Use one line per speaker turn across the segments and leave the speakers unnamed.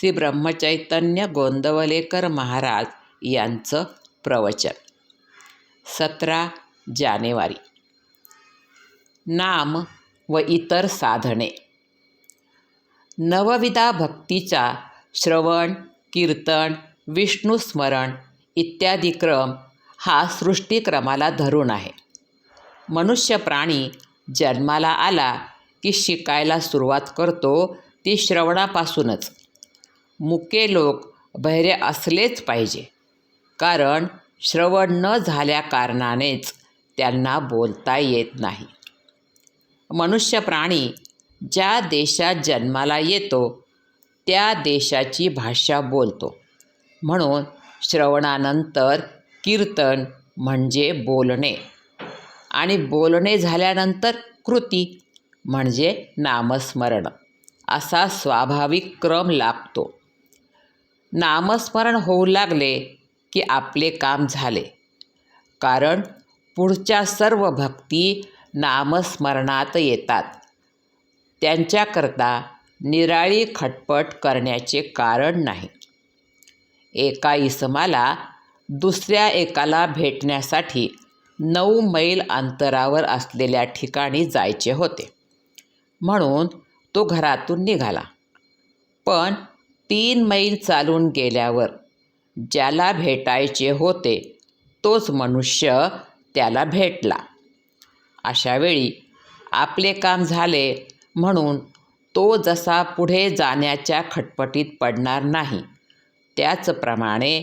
श्री ब्रह्मचैतन्य गोंदवलेकर महाराज यांचं प्रवचन. सतरा जानेवारी. नाम व इतर साधने. नवविधा भक्तीचा श्रवण कीर्तन विष्णुस्मरण इत्यादी क्रम हा सृष्टीक्रमाला धरून आहे. मनुष्य प्राणी जन्माला आला की शिकायला सुरुवात करतो ती श्रवणापासूनच. मुके लोक बहिरे असलेच पाहिजे. कारण श्रवण न झाल्या कारणानेच त्यांना बोलता येत नाही. मनुष्य प्राणी ज्या देशात जन्माला येतो त्या देशाची भाषा बोलतो. म्हणून श्रवणानंतर कीर्तन म्हणजे बोलणे आणि बोलणे झाल्यानंतर कृती म्हणजे नामस्मरण असा स्वाभाविक क्रम लागतो नामस्मरण होऊ लागले की आपले काम झाले. कारण पुढच्या सर्व भक्ती नामस्मरणात येतात. त्यांच्याकरता निराळी खटपट करण्याचे कारण नाही. एका इसमाला दुसऱ्या एकाला भेटण्यासाठी नऊ मैल अंतरावर असलेल्या ठिकाणी जायचे होते. म्हणून तो घरातून निघाला. पण तीन मैल चालून गेल्यावर ज्याला भेटायचे होते तोच मनुष्य त्याला भेटला. अशावेळी आपले काम झाले म्हणून तो जसा पुढे जाण्याच्या खटपटीत पडणार नाही त्याचप्रमाणे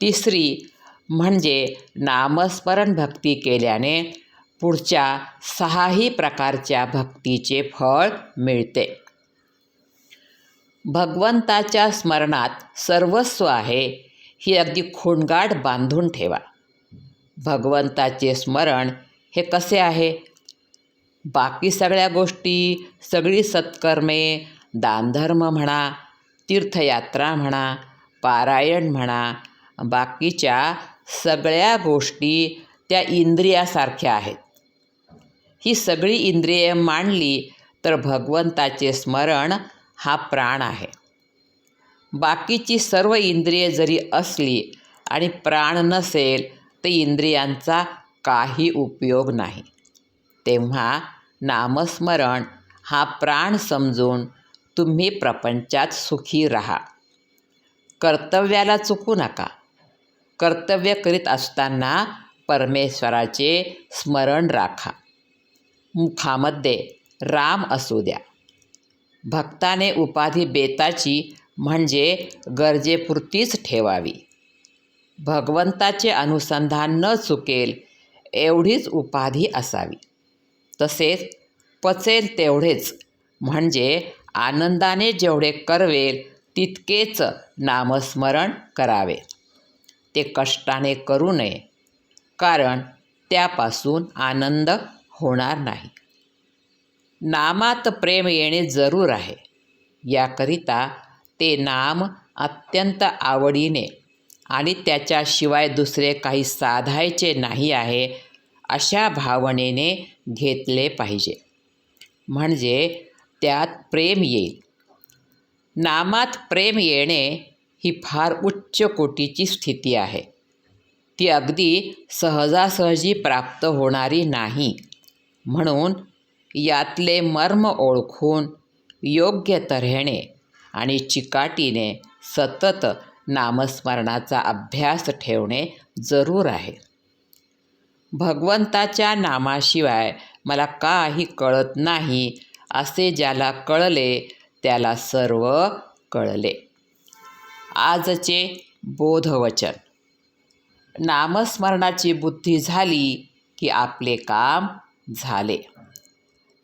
तिसरी म्हणजे नामस्मरण भक्ती केल्याने पुढच्या सहाही प्रकारच्या भक्तीचे फळ मिळते. भगवंताच्या स्मरणात सर्वस्व आहे ही अगदी खोंडगाठ बांधून ठेवा. भगवंताचे स्मरण हे कसे आहे? बाकी सगळ्या गोष्टी सगळी सत्कर्मे दानधर्म म्हणा तीर्थयात्रा म्हणा पारायण म्हणा बाकीच्या सगळ्या गोष्टी त्या इंद्रियासारख्या आहेत. ही सगळी इंद्रिये मांडली तर भगवंताचे स्मरण हा प्राण आहे. बाकीची सर्व इंद्रिये जरी असली आणि प्राण नसेल तर इंद्रियांचा काही उपयोग नाही. तेव्हा नामस्मरण हा प्राण समजून तुम्ही प्रपंचात सुखी राहा. कर्तव्याला चुकू नका. कर्तव्य करीत असताना परमेश्वराचे स्मरण राखा. मुखामध्ये राम असू द्या. भक्ताने उपाधी बेताची म्हणजे गरजेपुरतीच ठेवावी. भगवंताचे अनुसंधान न चुकेल एवढीच उपाधी असावी. तसेच पचेल तेवढेच म्हणजे आनंदाने जेवढे करवेल तितकेच नामस्मरण करावे. ते कष्टाने करू नये कारण त्यापासून आनंद होणार नाही. नामात प्रेम येणे जरूर आहे. याकरिता ते नाम अत्यंत आवडीने आणि त्याच्याशिवाय दुसरे काही साधायचे नाही आहे अशा भावनेने घेतले पाहिजे. म्हणजे त्यात प्रेम येईल. नामात प्रेम येणे ही फार उच्च कोटीची स्थिती आहे. ती अगदी सहजासहजी प्राप्त होणारी नाही. म्हणून यातले मर्म ओळखून योग्य तऱ्हेने आणि चिकाटीने सतत नामस्मरणाचा अभ्यास ठेवणे जरूर आहे. भगवंताच्या नामाशिवाय मला काही कळत नाही असे ज्याला कळले त्याला सर्व कळले. आजचे बोधवचन. नामस्मरणाची बुद्धी झाली की आपले काम झाले.